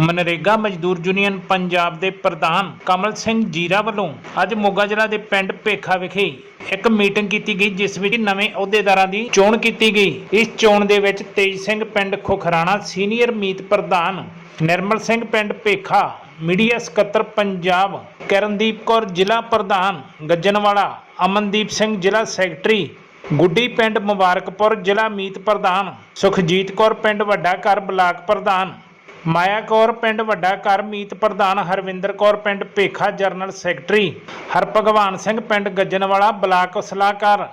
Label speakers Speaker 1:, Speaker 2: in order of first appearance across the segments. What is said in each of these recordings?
Speaker 1: ਮਨਰੇਗਾ ਮਜ਼ਦੂਰ ਯੂਨੀਅਨ ਪੰਜਾਬ ਦੇ ਪ੍ਰਧਾਨ ਕਮਲ ਸਿੰਘ ਜੀਰਾ ਵੱਲੋਂ ਅੱਜ ਮੋਗਾ ਜ਼ਿਲ੍ਹਾ ਦੇ ਪਿੰਡ ਭੇਖਾ ਵਿਖੇ ਇੱਕ ਮੀਟਿੰਗ ਕੀਤੀ ਗਈ, ਜਿਸ ਵਿੱਚ ਨਵੇਂ ਅਹੁਦੇਦਾਰਾਂ ਦੀ ਚੋਣ ਕੀਤੀ ਗਈ। ਇਸ ਚੋਣ ਦੇ ਵਿੱਚ ਤੇਜ ਸਿੰਘ ਪਿੰਡ ਖੁਖਰਾਣਾ, ਸੀਨੀਅਰ ਮੀਤ ਪ੍ਰਧਾਨ ਨਿਰਮਲ ਸਿੰਘ ਪਿੰਡ ਭੇਖਾ, ਮੀਡੀਆ ਸਕੱਤਰ ਪੰਜਾਬ ਕਰਨਦੀਪ ਕੌਰ, ਜ਼ਿਲ੍ਹਾ ਪ੍ਰਧਾਨ ਗੱਜਨਵਾਲਾ, ਅਮਨਦੀਪ ਸਿੰਘ, ਜ਼ਿਲ੍ਹਾ ਸੈਕਟਰੀ ਗੁੱਡੀ ਪਿੰਡ ਮੁਬਾਰਕਪੁਰ, ਜ਼ਿਲ੍ਹਾ ਮੀਤ ਪ੍ਰਧਾਨ ਸੁਖਜੀਤ ਕੌਰ, ਪਿੰਡ ਵੱਡਾ ਘਰ ਬਲਾਕ ਪ੍ਰਧਾਨ ਮਾਇਆ ਕੌਰ, ਪਿੰਡ ਵੱਡਾ ਘਰ, ਮੀਤ ਪ੍ਰਧਾਨ ਹਰਵਿੰਦਰ ਕੌਰ, ਪਿੰਡ ਭੇਖਾ ਜਰਨਲ ਸੈਕਟਰੀ ਹਰਭਗਵਾਨ ਸਿੰਘ, ਪਿੰਡ ਗੱਜਨਵਾਲਾ ਬਲਾਕ ਸਲਾਹਕਾਰ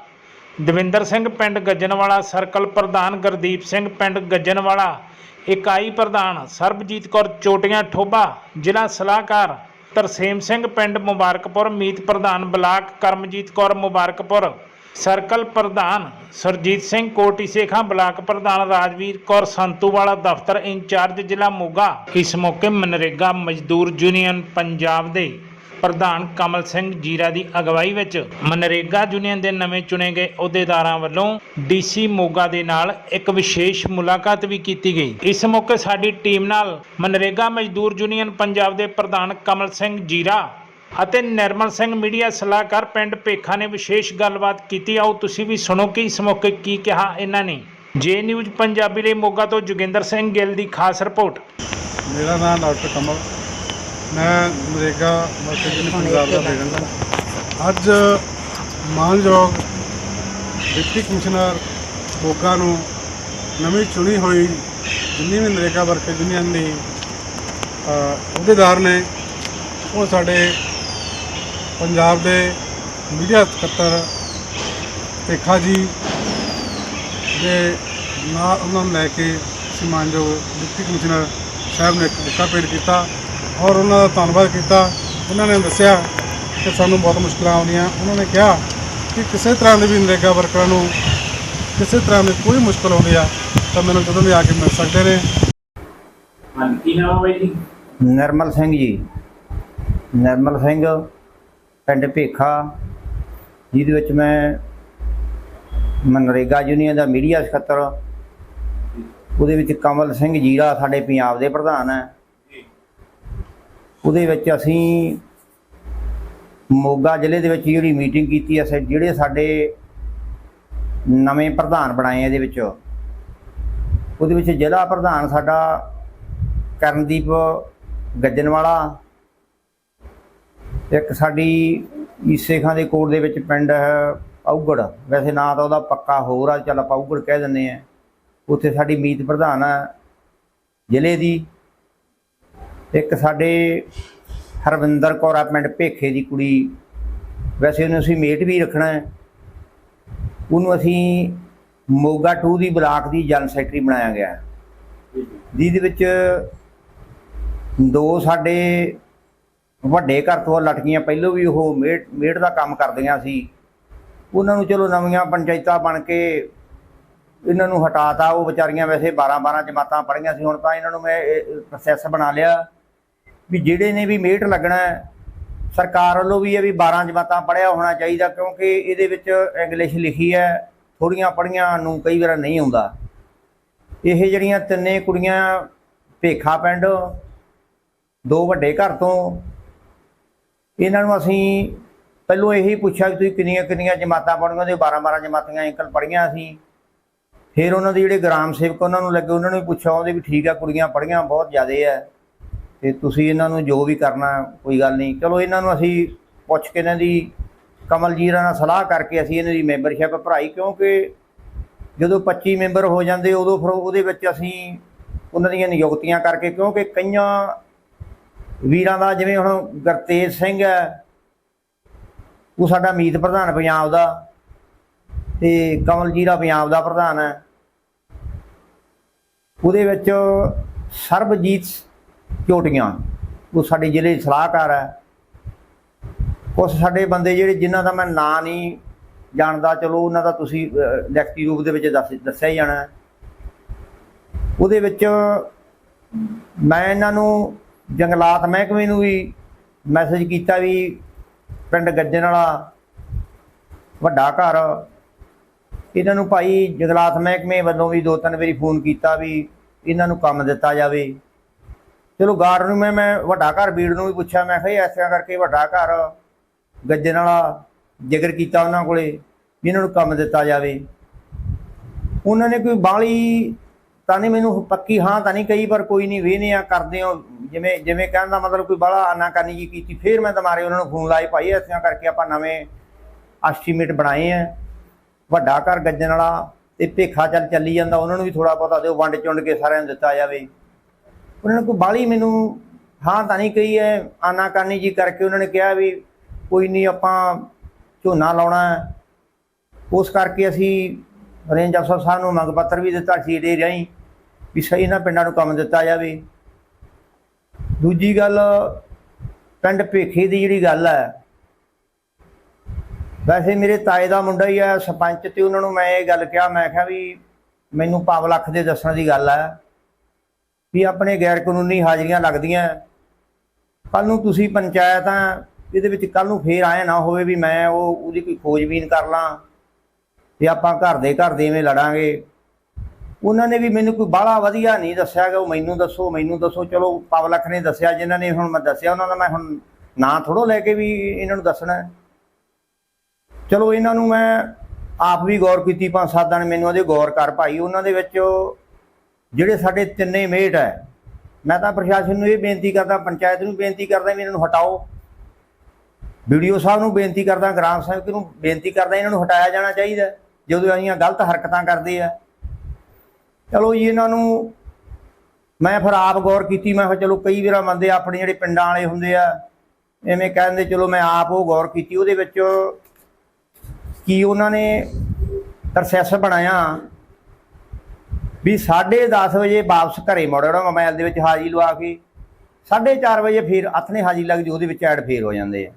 Speaker 1: ਦਵਿੰਦਰ ਸਿੰਘ, ਪਿੰਡ ਗੱਜਣਵਾਲਾ ਸਰਕਲ ਪ੍ਰਧਾਨ ਗੁਰਦੀਪ ਸਿੰਘ, ਪਿੰਡ ਗੱਜਨਵਾਲਾ ਇਕਾਈ ਪ੍ਰਧਾਨ ਸਰਬਜੀਤ ਕੌਰ, ਚੋਟੀਆਂ ਠੋਬਾ ਜ਼ਿਲ੍ਹਾ ਸਲਾਹਕਾਰ ਤਰਸੇਮ ਸਿੰਘ, ਪਿੰਡ ਮੁਬਾਰਕਪੁਰ, ਮੀਤ ਪ੍ਰਧਾਨ ਬਲਾਕ ਕਰਮਜੀਤ ਕੌਰ, ਮੁਬਾਰਕਪੁਰ ਸਰਕਲ ਪ੍ਰਧਾਨ ਸਰਜੀਤ ਸਿੰਘ, ਕੋਟੀ ਸੇਖਾਂ, ਬਲਾਕ ਪ੍ਰਧਾਨ ਰਾਜਵੀਰ ਕੌਰ ਸੰਤੂਵਾਲਾ ਦਫ਼ਤਰ ਇੰਚਾਰਜ ਜ਼ਿਲ੍ਹਾ ਮੋਗਾ ਇਸ ਮੌਕੇ ਮਨਰੇਗਾ ਮਜ਼ਦੂਰ ਯੂਨੀਅਨ ਪੰਜਾਬ ਦੇ ਪ੍ਰਧਾਨ ਕਮਲ ਸਿੰਘ ਜੀਰਾ ਦੀ ਅਗਵਾਈ ਵਿੱਚ ਮਨਰੇਗਾ ਯੂਨੀਅਨ ਦੇ ਨਵੇਂ ਚੁਣੇ ਗਏ ਅਹੁਦੇਦਾਰਾਂ ਵੱਲੋਂ ਡੀਸੀ ਮੋਗਾ ਦੇ ਨਾਲ ਇੱਕ ਵਿਸ਼ੇਸ਼ ਮੁਲਾਕਾਤ ਵੀ ਕੀਤੀ ਗਈ। ਇਸ ਮੌਕੇ ਸਾਡੀ ਟੀਮ ਨਾਲ ਮਨਰੇਗਾ ਮਜ਼ਦੂਰ ਯੂਨੀਅਨ ਪੰਜਾਬ ਦੇ ਪ੍ਰਧਾਨ ਕਮਲ ਸਿੰਘ ਜੀਰਾ ਅਤੇ ਨਿਰਮਲ ਸਿੰਘ ਮੀਡੀਆ ਸਲਾਹਕਾਰ ਪਿੰਡ ਭੇਖਾ ਨੇ ਵਿਸ਼ੇਸ਼ ਗੱਲਬਾਤ ਕੀਤੀ। ਆਓ ਤੁਸੀਂ ਵੀ ਸੁਣੋ ਕਿ ਇਸ ਮੌਕੇ ਕੀ ਕਿਹਾ ਇਹਨਾਂ ਨੇ। ਜੇ ਨਿਊਜ਼ ਪੰਜਾਬੀ ਲਈ ਮੋਗਾ ਤੋਂ ਜੋਗਿੰਦਰ ਸਿੰਘ ਗਿੱਲ ਦੀ ਖਾਸ ਰਿਪੋਰਟ।
Speaker 2: ਮੇਰਾ ਨਾਮ ਡਾਕਟਰ ਕਮਲ। ਮੈਂ ਨਰੇਗਾ ਮਰਕਜ਼ੀ ਪੰਜਾਬ ਦਾ ਬੇਗੰਦਾ ਅੱਜ ਮਾਨਯੋਗ ਡਿਪਟੀ ਕਮਿਸ਼ਨਰ ਮੋਗਾ ਨੂੰ ਨਵੀਂ ਚੁਣੀ ਹੋਈ ਜਿੰਨੀ ਵੀ ਨਰੇਗਾ ਵਰਕਰ ਯੂਨੀਅਨ ਦੀ ਅਹੁਦੇਦਾਰ ਨੇ, ਉਹ ਸਾਡੇ ਪੰਜਾਬ ਦੇ ਮੀਡੀਆ ਸਕੱਤਰ ਭੇਖਾ ਜੀ ਦੇ ਨਾਂ ਉਹਨਾਂ ਨੂੰ ਲੈ ਕੇ ਸਮਾਨਯੋਗ ਡਿਪਟੀ ਕਮਿਸ਼ਨਰ ਸਾਹਿਬ ਨੇ ਇੱਕ ਬੁੱਕਾ ਪੇੜ ਕੀਤਾ ਔਰ ਉਹਨਾਂ ਦਾ ਧੰਨਵਾਦ ਕੀਤਾ। ਉਹਨਾਂ ਨੇ ਦੱਸਿਆ ਕਿ ਸਾਨੂੰ ਬਹੁਤ ਮੁਸ਼ਕਲਾਂ ਆਉਂਦੀਆਂ। ਉਹਨਾਂ ਨੇ ਕਿਹਾ ਕਿ ਕਿਸੇ ਤਰ੍ਹਾਂ ਦੇ ਵੀ ਨਰੇਗਾ ਵਰਕਰਾਂ ਨੂੰ ਕਿਸੇ ਤਰ੍ਹਾਂ ਦੀ ਕੋਈ ਮੁਸ਼ਕਲ ਆਉਂਦੀ ਆ ਤਾਂ ਮੈਨੂੰ ਜਦੋਂ ਵੀ ਆ ਕੇ ਮਿਲ ਸਕਦੇ ਨੇ।
Speaker 1: ਕੀ ਨਾਮ ਹੈ ਜੀ?
Speaker 3: ਨਿਰਮਲ ਸਿੰਘ ਜੀ। ਨਿਰਮਲ ਸਿੰਘ ਪਿੰਡ ਭੇਖਾ, ਜਿਹਦੇ ਵਿੱਚ ਮੈਂ ਮਨਰੇਗਾ ਯੂਨੀਅਨ ਦਾ ਮੀਡੀਆ ਸਕੱਤਰ, ਉਹਦੇ ਵਿੱਚ ਕਮਲ ਸਿੰਘ ਜੀਰਾ ਸਾਡੇ ਪੰਜਾਬ ਦੇ ਪ੍ਰਧਾਨ ਹੈ। ਉਹਦੇ ਵਿੱਚ ਅਸੀਂ ਮੋਗਾ ਜ਼ਿਲ੍ਹੇ ਦੇ ਵਿੱਚ ਜਿਹੜੀ ਮੀਟਿੰਗ ਕੀਤੀ ਅਸੀਂ ਜਿਹੜੇ ਸਾਡੇ ਨਵੇਂ ਪ੍ਰਧਾਨ ਬਣਾਏ ਇਹਦੇ ਵਿੱਚ, ਉਹਦੇ ਵਿੱਚ ਜ਼ਿਲ੍ਹਾ ਪ੍ਰਧਾਨ ਸਾਡਾ ਕਰਨਦੀਪ ਗੱਜਣ ਵਾਲਾ ਇੱਕ ਸਾਡੀ ਈਸੇ ਖਾਂ ਦੇ ਕੋਟ ਦੇ ਵਿੱਚ ਪਿੰਡ ਹੈ ਔਗੜ ਵੈਸੇ ਨਾਂ ਤਾਂ ਉਹਦਾ ਪੱਕਾ ਹੋਰ ਆ, ਚੱਲ ਆਪਾਂ ਔਗੜ ਕਹਿ ਦਿੰਦੇ ਆ ਉੱਥੇ ਸਾਡੀ ਮੀਤ ਪ੍ਰਧਾਨ ਆ ਜ਼ਿਲ੍ਹੇ ਦੀ। ਇੱਕ ਸਾਡੇ ਹਰਵਿੰਦਰ ਕੌਰ ਆ, ਪਿੰਡ ਭੇਖੇ ਦੀ ਕੁੜੀ। ਵੈਸੇ ਉਹਨੂੰ ਅਸੀਂ ਮੇਟ ਵੀ ਰੱਖਣਾ ਹੈ। ਉਹਨੂੰ ਅਸੀਂ ਮੋਗਾ 2 ਦੀ ਬਲਾਕ ਦੀ ਜਨ ਸੈਕਟਰੀ ਬਣਾਇਆ ਗਿਆ ਜਿਹਦੇ ਵਿੱਚ ਦੋ ਸਾਡੇ ਵੱਡੇ ਘਰ ਤੋਂ ਲਟਕੀਆਂ ਪਹਿਲੋਂ ਵੀ ਉਹ ਮੇਟ ਮੇਟ ਦਾ ਕੰਮ ਕਰਦੀਆਂ ਸੀ। ਉਹਨਾਂ ਨੂੰ ਚਲੋ ਨਵੀਆਂ ਪੰਚਾਇਤਾਂ ਬਣ ਕੇ ਇਹਨਾਂ ਨੂੰ ਹਟਾਤਾ। ਉਹ ਵਿਚਾਰੀਆਂ ਵੈਸੇ 12 12 ਜਮਾਤਾਂ ਪੜ੍ਹੀਆਂ ਸੀ। ਹੁਣ ਤਾਂ ਇਹਨਾਂ ਨੂੰ ਮੈਂ ਪ੍ਰੋਸੈਸ ਬਣਾ ਲਿਆ ਵੀ ਜਿਹੜੇ ਨੇ ਵੀ ਮੇਟ ਲੱਗਣਾ ਸਰਕਾਰ ਵੱਲੋਂ ਵੀ ਇਹ ਵੀ 12 ਜਮਾਤਾਂ ਪੜ੍ਹਿਆ ਹੋਣਾ ਚਾਹੀਦਾ ਕਿਉਂਕਿ ਇਹਦੇ ਵਿੱਚ ਇੰਗਲਿਸ਼ ਲਿਖੀ ਹੈ। ਥੋੜੀਆਂ ਪੜ੍ਹੀਆਂ ਨੂੰ ਕਈ ਵਾਰ ਨਹੀਂ ਆਉਂਦਾ। ਇਹ ਜਿਹੜੀਆਂ ਤਿੰਨੇ ਕੁੜੀਆਂ ਭੇਖਾ ਪਿੰਡ, ਦੋ ਵੱਡੇ ਘਰ ਤੋਂ ਇਹਨਾਂ ਨੂੰ ਅਸੀਂ ਪਹਿਲੋਂ ਇਹੀ ਪੁੱਛਿਆ ਵੀ ਤੁਸੀਂ ਕਿੰਨੀਆਂ ਕਿੰਨੀਆਂ ਜਮਾਤਾਂ ਪੜ੍ਹੀਆਂ ਤੇ 12 12 ਜਮਾਤਾਂ ਅੰਕਲ ਪੜ੍ਹੀਆਂ ਅਸੀਂ ਫਿਰ ਉਹਨਾਂ ਦੇ ਜਿਹੜੇ ਗ੍ਰਾਮ ਸੇਵਕ ਉਹਨਾਂ ਨੂੰ ਲੱਗੇ, ਉਹਨਾਂ ਨੂੰ ਪੁੱਛਿਆ, ਉਹਦੇ ਵੀ ਠੀਕ ਆ, ਕੁੜੀਆਂ ਪੜ੍ਹੀਆਂ ਬਹੁਤ ਜ਼ਿਆਦੇ ਆ। ਤੇ ਤੁਸੀਂ ਇਹਨਾਂ ਨੂੰ ਜੋ ਵੀ ਕਰਨਾ, ਕੋਈ ਗੱਲ ਨਹੀਂ। ਚਲੋ ਇਹਨਾਂ ਨੂੰ ਅਸੀਂ ਪੁੱਛ ਕੇ ਇਹਨਾਂ ਦੀ ਕਮਲ ਜੀਰਾ ਨਾਲ ਸਲਾਹ ਕਰਕੇ ਅਸੀਂ ਇਹਨਾਂ ਦੀ ਮੈਂਬਰਸ਼ਿਪ ਭਰਾਈ, ਕਿਉਂਕਿ ਜਦੋਂ 25 ਮੈਂਬਰ ਹੋ ਜਾਂਦੇ, ਉਦੋਂ ਫਿਰ ਉਹਦੇ ਵਿੱਚ ਅਸੀਂ ਉਹਨਾਂ ਦੀਆਂ ਨਿਯੁਕਤੀਆਂ ਕਰਕੇ, ਕਿਉਂਕਿ ਕਈਆਂ ਵੀਰਾਂ ਦਾ ਜਿਵੇਂ ਹੁਣ ਗੁਰਤੇਜ ਸਿੰਘ ਹੈ, ਉਹ ਸਾਡਾ ਮੀਤ ਪ੍ਰਧਾਨ ਪੰਜਾਬ ਦਾ ਤੇ ਕਮਲ ਜੀਰਾ ਪੰਜਾਬ ਦਾ ਪ੍ਰਧਾਨ ਹੈ। ਉਹਦੇ ਵਿੱਚ ਸਰਬਜੀਤ ਝੋਟੀਆਂ ਉਹ ਸਾਡੇ ਜ਼ਿਲ੍ਹੇ ਦੇ ਸਲਾਹਕਾਰ ਹੈ। ਕੁਛ ਸਾਡੇ ਬੰਦੇ ਜਿਹੜੇ ਜਿਨ੍ਹਾਂ ਦਾ ਮੈਂ ਨਾਂ ਨਹੀਂ ਜਾਣਦਾ, ਚਲੋ ਉਹਨਾਂ ਦਾ ਤੁਸੀਂ ਲਿਖਤੀ ਰੂਪ ਦੇ ਵਿੱਚ ਦੱਸ, ਦੱਸਿਆ ਹੀ ਜਾਣਾ ਉਹਦੇ ਵਿੱਚ ਮੈਂ ਇਹਨਾਂ ਨੂੰ ਜੰਗਲਾਤ ਮਹਿਕਮੇ ਨੂੰ ਵੀ ਮੈਸੇਜ ਕੀਤਾ ਵੀ ਪਿੰਡ ਗੱਜਣ ਵਾਲਾ, ਵੱਡਾ ਘਰ। ਇਹਨਾਂ ਨੂੰ ਭਾਈ ਜੰਗਲਾਤ ਮਹਿਕਮੇ ਵੱਲੋਂ ਵੀ ਦੋ ਤਿੰਨ ਵਾਰੀ ਫੋਨ ਕੀਤਾ ਵੀ ਇਹਨਾਂ ਨੂੰ ਕੰਮ ਦਿੱਤਾ ਜਾਵੇ। ਚਲੋ ਗਾਰਡ ਨੂੰ ਮੈਂ ਮੈਂ ਵੱਡਾ ਘਰ ਬੀੜ ਨੂੰ ਵੀ ਪੁੱਛਿਆ, ਮੈਂ ਕਿਹਾ ਐਸਾ ਕਰਕੇ ਵੱਡਾ ਘਰ ਗੱਜਣ ਵਾਲਾ ਜ਼ਿਕਰ ਕੀਤਾ ਉਹਨਾਂ ਕੋਲੇ ਵੀ ਇਹਨਾਂ ਨੂੰ ਕੰਮ ਦਿੱਤਾ ਜਾਵੇ। ਉਹਨਾਂ ਨੇ ਕੋਈ ਬਾਲੀ ਤਾਂ ਨਹੀਂ ਮੈਨੂੰ ਪੱਕੀ ਹਾਂ ਤਾਂ ਨਹੀਂ ਕਹੀ, ਪਰ ਕੋਈ ਨਹੀਂ, ਵੇਹਨੇ ਆ, ਕਰਦੇ ਹੋ ਜਿਵੇਂ ਜਿਵੇਂ ਕਹਿਣ ਦਾ ਮਤਲਬ ਕੋਈ ਬਾਲਾ ਆਨਾਕਾਨੀ ਜੀ ਕੀਤੀ, ਫਿਰ ਮੈਂ ਤੁਹਾਰੇ ਉਹਨਾਂ ਨੂੰ ਫੋਨ ਲਾਏ, ਭਾਈ ਇਸ ਕਰਕੇ ਆਪਾਂ ਨਵੇਂ ਐਸਟੀਮੇਟ ਬਣਾਏ ਆ। ਵੱਡਾ ਘਰ ਗੱਜਣ ਵਾਲਾ ਤੇ ਭੇਖਾ ਚੱਲ ਚੱਲੀ ਜਾਂਦਾ, ਉਹਨਾਂ ਨੂੰ ਵੀ ਥੋੜਾ ਬਹੁਤਾ ਦਿਓ, ਵੰਡ ਚੁੰਡ ਕੇ ਸਾਰਿਆਂ ਨੂੰ ਦਿੱਤਾ ਜਾਵੇ। ਉਹਨਾਂ ਨੇ ਕੋਈ ਬਾਲੀ ਮੈਨੂੰ ਹਾਂ ਤਾਂ ਨਹੀਂ ਕਹੀ ਹੈ ਆਨਾਕਾਨੀ ਜੀ ਕਰਕੇ ਉਹਨਾਂ ਨੇ ਕਿਹਾ ਵੀ ਕੋਈ ਨਹੀਂ ਆਪਾਂ ਝੋਨਾ ਲਾਉਣਾ ਉਸ ਕਰਕੇ ਅਸੀਂ ਰੇਂਜ ਅਫਸਰ ਸਾਹਿਬ ਨੂੰ ਮੰਗ ਪੱਤਰ ਵੀ ਦਿੱਤਾ ਸੀ ਡੇ ਰਹੀ ਵੀ ਸਹੀ ਨਾ ਪਿੰਡਾਂ ਨੂੰ ਕੰਮ ਦਿੱਤਾ ਜਾਵੇ। ਦੂਜੀ ਗੱਲ, ਪਿੰਡ ਭੇਖੇ ਦੀ ਜਿਹੜੀ ਗੱਲ ਹੈ, ਵੈਸੇ ਮੇਰੇ ਤਾਏ ਦਾ ਮੁੰਡਾ ਹੀ ਹੈ, ਸਰਪੰਚ ਤੇ ਉਹਨਾਂ ਨੂੰ ਮੈਂ ਇਹ ਗੱਲ ਕਿਹਾ, ਮੈਂ ਕਿਹਾ ਵੀ ਮੈਨੂੰ ਪਾਵ ਲੱਖ ਦੇ ਦੱਸਣ ਦੀ ਗੱਲ ਹੈ, ਵੀ ਆਪਣੇ ਗੈਰ ਕਾਨੂੰਨੀ ਹਾਜ਼ਰੀਆਂ ਲੱਗਦੀਆਂ ਕੱਲ ਨੂੰ ਤੁਸੀਂ ਪੰਚਾਇਤ ਆ, ਇਹਦੇ ਵਿੱਚ ਕੱਲ ਨੂੰ ਫੇਰ ਆਇਆ ਨਾ ਹੋਵੇ ਵੀ ਮੈਂ ਉਹ, ਉਹਦੀ ਕੋਈ ਖੋਜਬੀਨ ਕਰ ਲਾਂ, ਤੇ ਆਪਾਂ ਘਰ ਦੇ ਘਰ ਦੇ ਐਵੇਂ ਲੜਾਂਗੇ। ਉਹਨਾਂ ਨੇ ਵੀ ਮੈਨੂੰ ਕੋਈ ਬਾਹਲਾ ਵਧੀਆ ਨਹੀਂ ਦੱਸਿਆ ਕਿ ਉਹ ਮੈਨੂੰ ਦੱਸੋ ਮੈਨੂੰ ਦੱਸੋ। ਚਲੋ, ਪਬਲਿਕ ਨੇ ਦੱਸਿਆ, ਜਿਨ੍ਹਾਂ ਨੇ ਹੁਣ ਮੈਂ ਦੱਸਿਆ, ਉਹਨਾਂ ਦਾ ਮੈਂ ਹੁਣ ਨਾਂ ਥੋੜੋ ਲੈ ਕੇ ਵੀ ਇਹਨਾਂ ਨੂੰ ਦੱਸਣਾ। ਚਲੋ, ਇਹਨਾਂ ਨੂੰ ਮੈਂ ਆਪ ਵੀ ਗੌਰ ਕੀਤੀ, ਪੰਜ ਸੱਤ ਦਿਨ ਮੈਨੂੰ ਉਹਦੇ ਗੌਰ ਕਰ ਭਾਈ, ਉਹਨਾਂ ਦੇ ਵਿੱਚ ਜਿਹੜੇ ਸਾਡੇ ਤਿੰਨੇ ਮੇਟ ਹੈ, ਮੈਂ ਤਾਂ ਪ੍ਰਸ਼ਾਸਨ ਨੂੰ ਇਹ ਬੇਨਤੀ ਕਰਦਾ, ਪੰਚਾਇਤ ਨੂੰ ਬੇਨਤੀ ਕਰਦਾ ਵੀ ਇਹਨਾਂ ਨੂੰ ਹਟਾਓ। ਵੀਡੀਓ ਸਾਹਿਬ ਨੂੰ ਬੇਨਤੀ ਕਰਦਾ, ਗ੍ਰਾਮ ਸੇਵਕ ਨੂੰ ਬੇਨਤੀ ਕਰਦਾ, ਇਹਨਾਂ ਨੂੰ ਹਟਾਇਆ ਜਾਣਾ ਚਾਹੀਦਾ, ਜਦੋਂ ਅਸੀਂ ਗਲਤ ਹਰਕਤਾਂ ਕਰਦੇ ਆ। ਚਲੋ ਜੀ, ਇਹਨਾਂ ਨੂੰ ਮੈਂ ਫਿਰ ਆਪ ਗੌਰ ਕੀਤੀ, ਮੈਂ ਕਿਹਾ ਚਲੋ ਕਈ ਵਾਰ ਬੰਦੇ ਆਪਣੇ ਜਿਹੜੇ ਪਿੰਡਾਂ ਵਾਲੇ ਹੁੰਦੇ ਆ, ਐਵੇਂ ਕਹਿੰਦੇ ਚਲੋ ਮੈਂ ਆਪ ਉਹ ਗੌਰ ਕੀਤੀ, ਉਹਦੇ ਵਿੱਚ ਕੀ ਉਹਨਾਂ ਨੇ ਪ੍ਰੋਸੈਸ ਬਣਾਇਆ ਵੀ 10:30 ਵਜੇ ਵਾਪਸ ਘਰੇ ਮੁੜਨਾ ਮੋਬਾਈਲ ਦੇ ਵਿੱਚ ਹਾਜ਼ਰੀ ਲਵਾ ਕੇ 4:30 ਵਜੇ ਫਿਰ ਹੱਥਨੇ ਹਾਜ਼ਰੀ ਲੱਗਦੀ ਉਹਦੇ ਵਿੱਚ ਐਡ ਫੇਰ ਹੋ ਜਾਂਦੇ ਆ।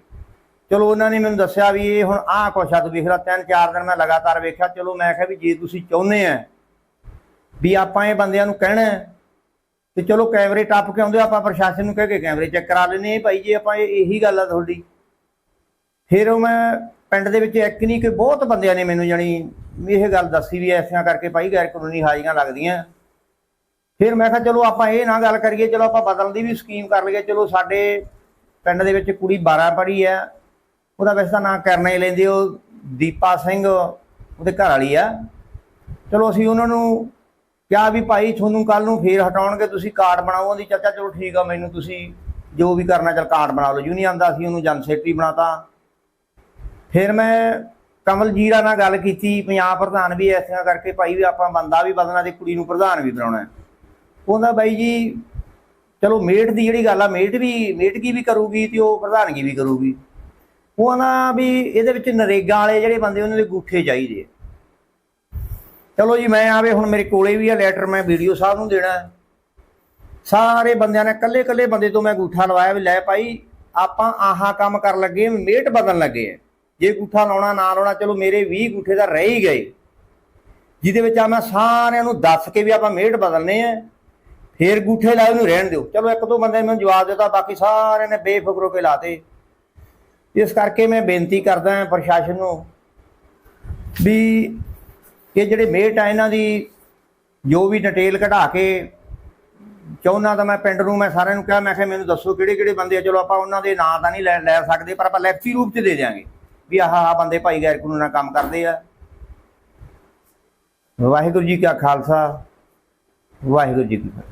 Speaker 3: ਚਲੋ ਉਹਨਾਂ ਨੇ ਮੈਨੂੰ ਦੱਸਿਆ ਵੀ ਇਹ ਹੁਣ ਆਹ ਕੁਛ ਆ, ਤੂੰ ਵੇਖ ਤਿੰਨ ਚਾਰ ਦਿਨ ਮੈਂ ਲਗਾਤਾਰ ਵੇਖਿਆ, ਚਲੋ ਮੈਂ ਕਿਹਾ ਵੀ ਜੇ ਤੁਸੀਂ ਚਾਹੁੰਦੇ ਆ ਵੀ ਆਪਾਂ ਇਹ ਬੰਦਿਆਂ ਨੂੰ ਕਹਿਣਾ ਹੈ, ਤੇ ਚਲੋ ਕੈਮਰੇ ਟੱਪ ਕੇ ਆਉਂਦੇ ਆਪਾਂ ਪ੍ਰਸ਼ਾਸਨ ਨੂੰ ਕਹਿ ਕੇ ਕੈਮਰੇ ਚੈੱਕ ਕਰਾ ਲੈਨੇ ਭਾਈ ਜੀ ਆਪਾਂ ਇਹ ਇਹੀ ਗੱਲ ਆ ਤੁਹਾਡੀ। ਫਿਰ ਉਹ ਮੈਂ ਪਿੰਡ ਦੇ ਵਿੱਚ ਇੱਕ ਨਹੀਂ ਕਿ ਬਹੁਤ ਬੰਦਿਆਂ ਨੇ ਮੈਨੂੰ ਜਾਣੀ ਇਹ ਗੱਲ ਦੱਸੀ ਵੀ ਐਸਿਆਂ ਕਰਕੇ ਭਾਈ ਗੈਰ ਕਾਨੂੰਨੀ ਹਾਜ਼ਰੀਆਂ ਲੱਗਦੀਆਂ। ਫਿਰ ਮੈਂ ਕਿਹਾ ਚਲੋ ਆਪਾਂ ਇਹ ਨਾ ਗੱਲ ਕਰੀਏ ਚਲੋ ਆਪਾਂ ਬਦਲਣ ਦੀ ਵੀ ਸਕੀਮ ਕਰ ਲਈਏ ਚਲੋ ਸਾਡੇ ਪਿੰਡ ਦੇ ਵਿੱਚ ਕੁੜੀ 12 ਪੜ੍ਹੀ ਆ ਉਹਦਾ ਵੈਸੇ ਤਾਂ ਨਾਂ ਕਰਨਾ ਹੀ ਲੈਂਦੇ ਉਹ ਦੀਪਾ ਸਿੰਘ ਉਹਦੇ ਘਰ ਵਾਲੀ ਆ। ਚਲੋ ਅਸੀਂ ਉਹਨਾਂ ਨੂੰ ਕਿਹਾ ਵੀ ਭਾਈ ਤੁਹਾਨੂੰ ਕੱਲ ਨੂੰ ਫੇਰ ਹਟਾਉਣਗੇ, ਤੁਸੀਂ ਕਾਰਡ ਬਣਾਓ, ਉਹਦੀ ਚਾਚਾ ਚਲੋ ਠੀਕ ਆ, ਮੈਨੂੰ ਤੁਸੀਂ ਜੋ ਵੀ ਕਰਨਾ ਚਲ ਕਾਰਡ ਬਣਾ ਲਓ। ਯੂਨੀਅਨ ਦਾ ਸੀ, ਉਹਨੂੰ ਜਨ ਸੈਕਟਰੀ ਬਣਾਤਾ। ਫਿਰ ਮੈਂ ਕਮਲ ਜੀਰਾ ਨਾਲ ਗੱਲ ਕੀਤੀ, ਪੰਜਾਬ ਪ੍ਰਧਾਨ ਵੀ ਐਸੀਆਂ ਕਰਕੇ, ਭਾਈ ਵੀ ਆਪਾਂ ਬੰਦਾ ਵੀ ਬਦਲਣਾ ਤੇ ਕੁੜੀ ਨੂੰ ਪ੍ਰਧਾਨ ਵੀ ਬਣਾਉਣਾ ਹੈ। ਉਹਦਾ ਬਾਈ ਜੀ, ਚਲੋ ਮੇਟ ਦੀ ਜਿਹੜੀ ਗੱਲ ਆ, ਮੇਟ ਵੀ ਮੇਟਗੀ ਵੀ ਕਰੂਗੀ ਤੇ ਉਹ ਪ੍ਰਧਾਨਗੀ ਵੀ ਕਰੂਗੀ। ਉਹ ਨਾ ਵੀ ਇਹਦੇ ਵਿੱਚ ਨਰੇਗਾ ਵਾਲੇ ਜਿਹੜੇ ਬੰਦੇ, ਉਹਨਾਂ ਦੇ ਗੁੱਠੇ ਚਾਹੀਦੇ ਚਲੋ ਜੀ, ਮੈਂ ਆਵੇ, ਹੁਣ ਮੇਰੇ ਕੋਲੇ ਵੀ ਆ ਲੈਟਰ ਮੈਂ ਵੀਡੀਓ ਸਾਹਿਬ ਨੂੰ ਦੇਣਾ। ਸਾਰੇ ਬੰਦਿਆਂ ਨੇ, ਇਕੱਲੇ ਇਕੱਲੇ ਬੰਦੇ ਤੋਂ ਮੈਂ ਗੂਠਾ ਲਵਾਇਆ ਵੀ ਲੈ ਭਾਈ, ਆਪਾਂ ਆਹਾ ਕੰਮ ਕਰਨ ਲੱਗੇ ਮੇਟ ਬਦਲਣ ਲੱਗੇ ਆ ਜੇ ਗੂਠਾ ਲਾਉਣਾ, ਨਾ ਲਾਉਣਾ, ਚਲੋ ਮੇਰੇ 20 ਗੂਠੇ ਤਾਂ ਰਹਿ ਹੀ ਗਏ। ਜਿਹਦੇ ਵਿੱਚ ਆ ਮੈਂ ਸਾਰਿਆਂ ਨੂੰ ਦੱਸ ਕੇ ਵੀ ਆਪਾਂ ਮੇਟ ਬਦਲਨੇ ਆ। ਫੇਰ ਗੂਠੇ ਲਾਏ ਨੂੰ ਰਹਿਣ ਦਿਓ। ਚਲੋ, ਇੱਕ ਦੋ ਬੰਦੇ ਨੇ ਮੈਨੂੰ ਜਵਾਬ ਦਿੱਤਾ, ਬਾਕੀ ਸਾਰਿਆਂ ਨੇ ਬੇਫਿਕਰ ਹੋ ਕੇ ਲਾਤੇ। ਇਸ ਕਰਕੇ ਮੈਂ ਬੇਨਤੀ ਕਰਦਾ ਹਾਂ ਪ੍ਰਸ਼ਾਸਨ ਨੂੰ ਵੀ ਇਹ ਜਿਹੜੇ ਮੇਟ ਆ, ਇਹਨਾਂ ਦੀ ਜੋ ਵੀ ਡਿਟੇਲ ਕਢਾ ਕੇ ਚਾਹੁੰਦਾ ਤਾਂ ਮੈਂ ਪਿੰਡ ਨੂੰ, ਮੈਂ ਸਾਰਿਆਂ ਨੂੰ ਕਿਹਾ, ਮੈਂ ਕਿਹਾ ਮੈਨੂੰ ਦੱਸੋ ਕਿਹੜੇ ਕਿਹੜੇ ਬੰਦੇ ਆ। ਚਲੋ ਆਪਾਂ ਉਹਨਾਂ ਦੇ ਨਾਂ ਤਾਂ ਨਹੀਂ ਲੈ ਲੈ ਸਕਦੇ, ਪਰ ਆਪਾਂ ਲੈਖਤੀ ਰੂਪ 'ਚ ਦੇ ਦਿਆਂਗੇ ਵੀ ਆਹ ਆਹ ਬੰਦੇ ਭਾਈ ਗੈਰ ਕਾਨੂੰਨਾ ਕੰਮ ਕਰਦੇ ਆ। ਵਾਹਿਗੁਰੂ ਜੀ ਕਾ ਖਾਲਸਾ, ਵਾਹਿਗੁਰੂ ਜੀ ਕੀ ਫਤਿਹ।